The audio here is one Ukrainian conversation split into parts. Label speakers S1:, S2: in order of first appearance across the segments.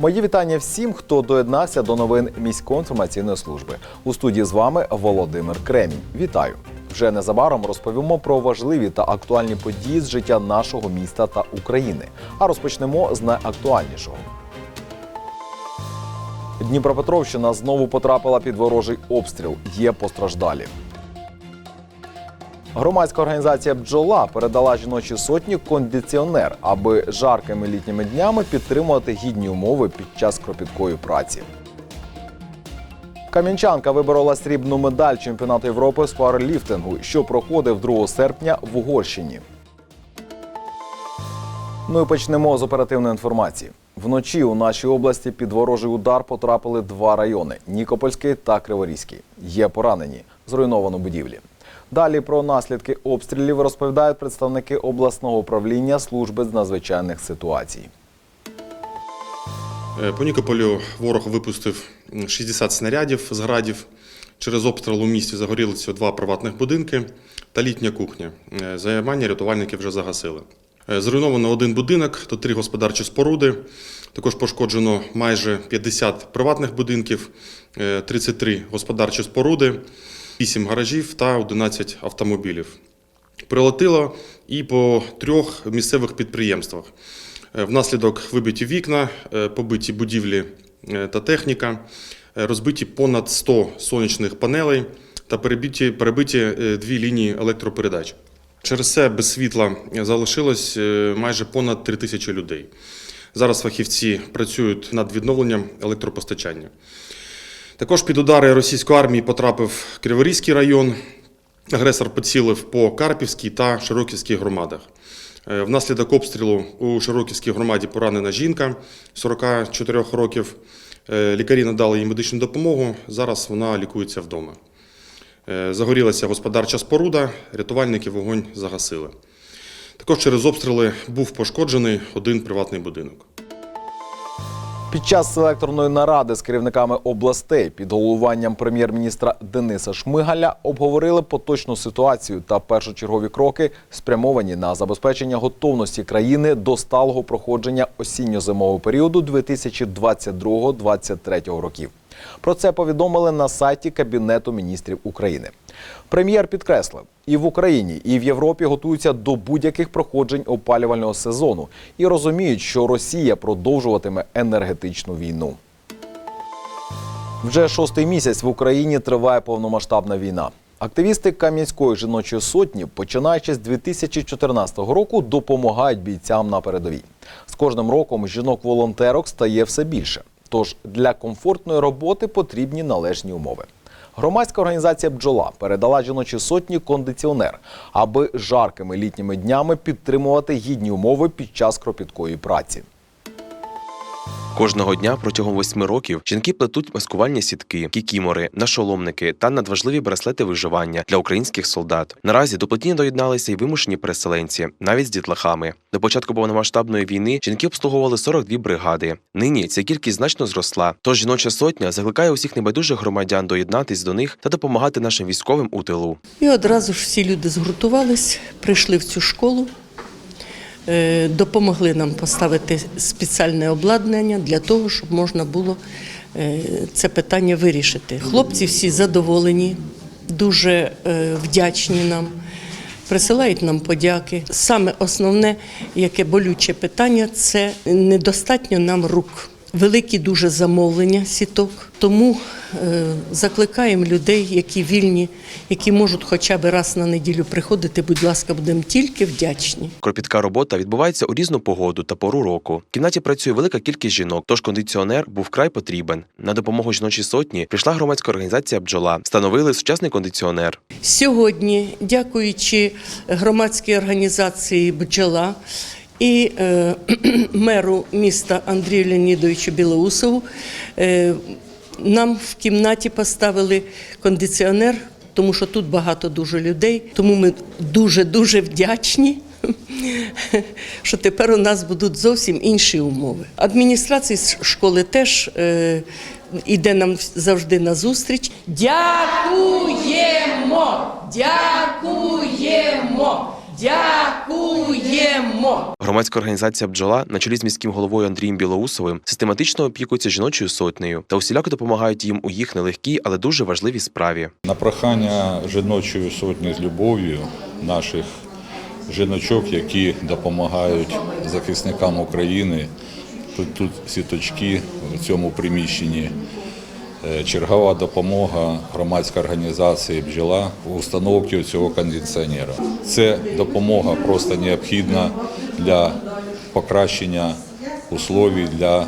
S1: Мої вітання всім, хто доєднався до новин міської інформаційної служби. У студії з вами Володимир Кремінь. Вітаю! Вже незабаром розповімо про важливі та актуальні події з життя нашого міста та України. А розпочнемо з найактуальнішого. Дніпропетровщина знову потрапила під ворожий обстріл. Є постраждалі. Громадська організація Бджола передала жіночій сотні кондиціонер, аби жаркими літніми днями підтримувати гідні умови під час кропіткої праці. Кам'янчанка виборола срібну медаль чемпіонату Європи з пауерліфтингу, що проходив 2 серпня в Угорщині. Ну і почнемо з оперативної інформації. Вночі у нашій області під ворожий удар потрапили два райони Нікопольський та Криворізький. Є поранені, зруйновано будівлі. Далі про наслідки обстрілів розповідають представники обласного управління служби з надзвичайних ситуацій.
S2: Е, По Нікополю ворог випустив 60 снарядів з градів. Через обстріл у місті загорілися два приватних будинки та літня кухня. Е, Займання рятувальники вже загасили. Е, Зруйновано один будинок та три господарчі споруди. Також пошкоджено майже 50 приватних будинків, е, 33 господарчі споруди, 8 гаражів та 11 автомобілів. Прилетіло і по трьох місцевих підприємствах. Е, Внаслідок вибиті вікна, е, побиті будівлі е, та техніка, розбиті понад 100 сонячних панелей та перебиті, перебиті дві лінії електропередач. Через це без світла залишилось майже понад 3 тисячі людей. Зараз фахівці працюють над відновленням електропостачання. Також під удари російської армії потрапив Криворізький район. Агресор поцілив по Карпівській та Широківській громадах. Е, Внаслідок обстрілу у Широківській громаді поранена жінка 44 років. Е, Лікарі надали їй медичну допомогу. Зараз вона лікується вдома. Е, Загорілася господарча споруда, рятувальники вогонь загасили. Також через обстріли був пошкоджений один приватний будинок.
S1: Під час селекторної наради з керівниками областей під головуванням прем'єр-міністра Дениса Шмигаля обговорили поточну ситуацію та першочергові кроки, спрямовані на забезпечення готовності країни до сталого проходження осінньо-зимового періоду 2022-2023 років. Про це повідомили на сайті Кабінету міністрів України. Прем'єр підкреслив, і в Україні, і в Європі готуються до будь-яких проходжень опалювального сезону і розуміють, що Росія продовжуватиме енергетичну війну. Вже шостий місяць в Україні триває повномасштабна війна. Активісти Кам'янської жіночої сотні, починаючи з 2014 року, допомагають бійцям на передовій. З кожним роком жінок-волонтерок стає все більше. Тож для комфортної роботи потрібні належні умови. Громадська організація Бджола передала жіночі сотні кондиціонер, аби жаркими літніми днями підтримувати гідні умови під час кропіткої праці.
S3: Кожного дня протягом восьми років жінки плетуть маскувальні сітки, кікімори, нашоломники та надважливі браслети виживання для українських солдат. Наразі до плетіння доєдналися й вимушені переселенці, навіть з дітлахами. До початку повномасштабної війни жінки обслуговували 42 бригади. Нині ця кількість значно зросла. Тож жіноча сотня закликає усіх небайдужих громадян доєднатись до них та допомагати нашим військовим у тилу.
S4: І одразу ж всі люди згуртувались, прийшли в цю школу, допомогли нам поставити спеціальне обладнання для того, щоб можна було е, це питання вирішити. Хлопці всі задоволені, дуже е, вдячні нам. Присилають нам подяки. Саме основне, яке болюче питання, це недостатньо нам рук. Великі дуже замовлення сіток. Тому е, закликаємо людей, які вільні, які можуть хоча б раз на неділю приходити. Будь ласка, будемо тільки вдячні.
S3: Кропітка робота відбувається у різну погоду та пору року. В кімнаті працює велика кількість жінок, тож кондиціонер був вкрай потрібен. На допомогу жіночій сотні прийшла громадська організація Бджола. Встановили сучасний кондиціонер.
S4: Сьогодні, дякуючи громадській організації Бджола і е, меру міста Андрію Леонідовичу Білоусову, е, нам в кімнаті поставили кондиціонер, тому що тут багато дуже людей. Тому ми дуже дуже вдячні. Що тепер у нас будуть зовсім інші умови. Адміністрація школи теж е, іде нам завжди на зустріч. Дякуємо! Дякуємо! Дякуємо!
S3: Громадська організація Бджола на чолі з міським головою Андрієм Білоусовим систематично опікується жіночою сотнею та усіляко допомагають їм у їх нелегкій, але дуже важливій справі.
S5: На прохання жіночої сотні з любов'ю наших жіночок, які допомагають захисникам України. Тут, тут сіточки в цьому приміщенні. Е, Чергова допомога громадської організації бджола у установці цього кондиціонера. Це допомога просто необхідна для покращення условій для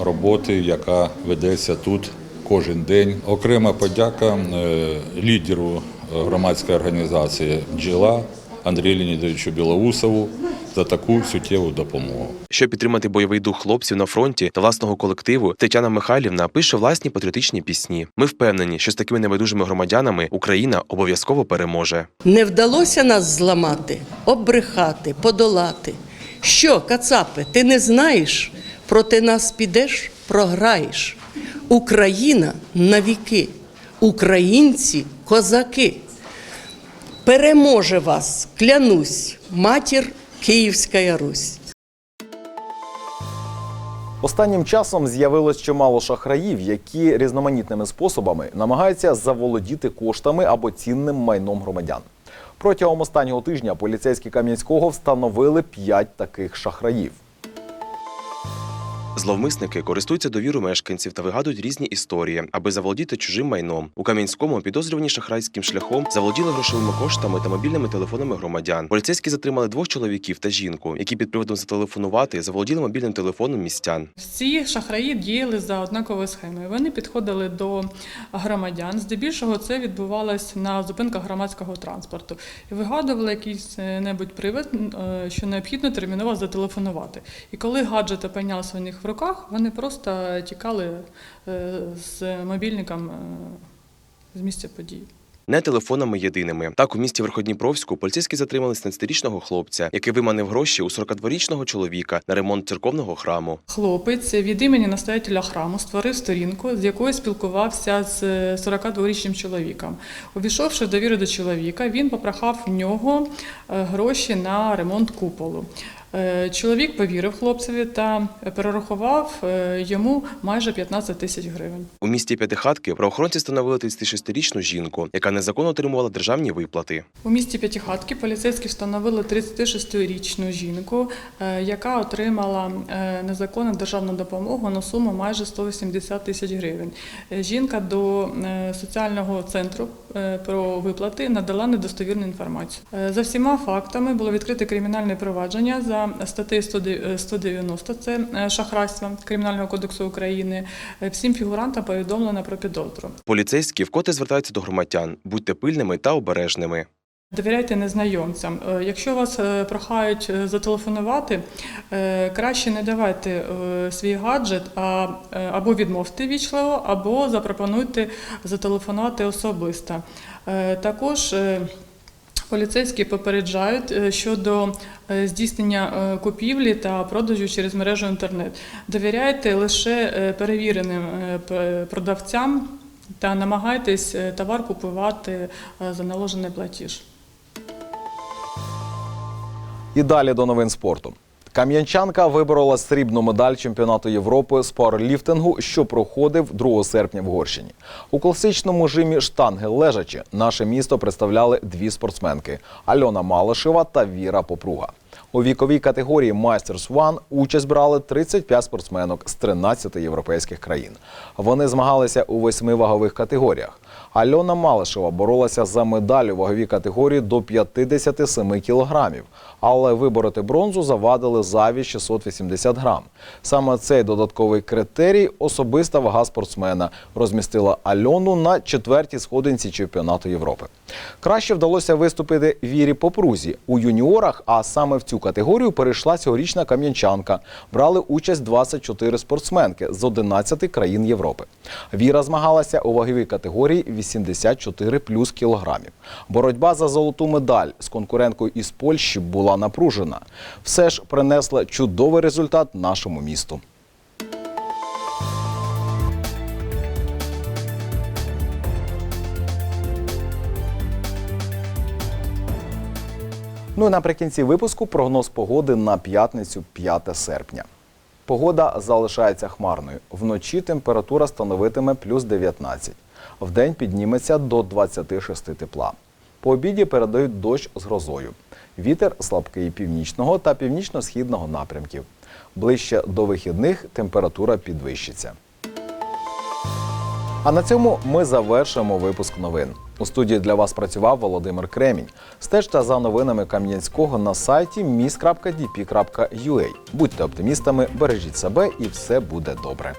S5: роботи, яка ведеться тут кожен день. Окрема подяка е, лідеру громадської організації бджола Андрію Леонідовичу Білоусову за таку суттєву допомогу.
S3: Щоб підтримати бойовий дух хлопців на фронті та власного колективу, Тетяна Михайлівна пише власні патріотичні пісні. Ми впевнені, що з такими небайдужими громадянами Україна обов'язково переможе.
S4: Не вдалося нас зламати, обрехати, подолати. Що, кацапи, ти не знаєш? Проти нас підеш, програєш. Україна навіки, українці козаки. Переможе вас, клянусь, матір Київська Русь.
S1: Останнім часом з'явилось чимало шахраїв, які різноманітними способами намагаються заволодіти коштами або цінним майном громадян. Протягом останнього тижня поліцейські Кам'янського встановили п'ять таких шахраїв.
S3: Зловмисники користуються довірою мешканців та вигадують різні історії, аби заволодіти чужим майном. У Кам'янському підозрювані шахрайським шляхом заволоділи грошовими коштами та мобільними телефонами громадян. Поліцейські затримали двох чоловіків та жінку, які під приводом зателефонувати заволоділи мобільним телефоном містян.
S6: Всі шахраї діяли за однаковою схемою. Вони підходили до громадян. Здебільшого це відбувалось на зупинках громадського транспорту і вигадували якийсь небудь привид, е, що необхідно терміново зателефонувати. І коли гаджет опинявся у них в руках, вони просто тікали е, з мобільником е, з місця події.
S3: Не телефонами єдиними. Так, у місті Верходніпровську поліцейські затримали 17-річного хлопця, який виманив гроші у 42-річного чоловіка на ремонт церковного храму.
S6: Хлопець від імені настоятеля храму створив сторінку, з якою спілкувався з 42-річним чоловіком. Увійшовши в довіру до чоловіка, він попрохав в нього е, гроші на ремонт куполу. Е, Чоловік повірив хлопцеві та перерахував е, йому майже 15 тисяч гривень.
S3: У місті П'ятихатки правоохоронці встановили 36-річну жінку, яка незаконно отримувала державні виплати.
S6: У місті П'ятихатки поліцейські встановили 36-річну жінку, е, яка отримала незаконну державну допомогу на суму майже 180 тисяч гривень. Жінка до соціального центру про виплати надала недостовірну інформацію. За всіма фактами було відкрите кримінальне провадження за статтею 190, це е, шахрайство Кримінального кодексу України. Е, Всім фігурантам повідомлено про підозру.
S3: Поліцейські вкотре звертаються до громадян: будьте пильними та обережними.
S6: Довіряйте незнайомцям. Е, Якщо вас прохають зателефонувати, краще не давайте свій гаджет, а або відмовте вічливо, або запропонуйте зателефонувати особисто. Також Поліцейські попереджають е, щодо е, здійснення е, купівлі та продажу через мережу інтернет. Довіряйте лише перевіреним продавцям та намагайтесь товар купувати за наложений платіж.
S1: І далі до новин спорту. Кам'янчанка виборола срібну медаль чемпіонату Європи з пауерліфтингу, що проходив 2 серпня в Горщині. У класичному жимі штанги лежачі наше місто представляли дві спортсменки Альона Малишева та Віра Попруга. У віковій категорії Masters One участь брали 35 спортсменок з 13 європейських країн. Вони змагалися у восьми вагових категоріях. Альона Малишева боролася за медаль у ваговій категорії до 57 кілограмів, але вибороти бронзу завадили заві 680 грам. Саме цей додатковий критерій особиста вага спортсмена розмістила Альону на четвертій сходинці чемпіонату Європи. Краще вдалося виступити Вірі Попрузі у юніорах, а саме в цю категорію перейшла цьогорічна кам'янчанка. Брали участь 24 спортсменки з 11 країн Європи. Віра змагалася у ваговій категорії 84 плюс кілограмів. Боротьба за золоту медаль з конкуренткою із Польщі була напружена. Все ж принесла чудовий результат нашому місту. Ну і наприкінці випуску прогноз погоди на п'ятницю 5 серпня. Погода залишається хмарною. Вночі температура становитиме плюс 19. Вдень підніметься до 26 тепла. По обіді передають дощ з грозою. Вітер слабкий північного та північно-східного напрямків. Ближче до вихідних температура підвищиться. А на цьому ми завершимо випуск новин. У студії для вас працював Володимир Кремінь. Стежте за новинами Кам'янського на сайті mis.dp.ua. Будьте оптимістами, бережіть себе і все буде добре.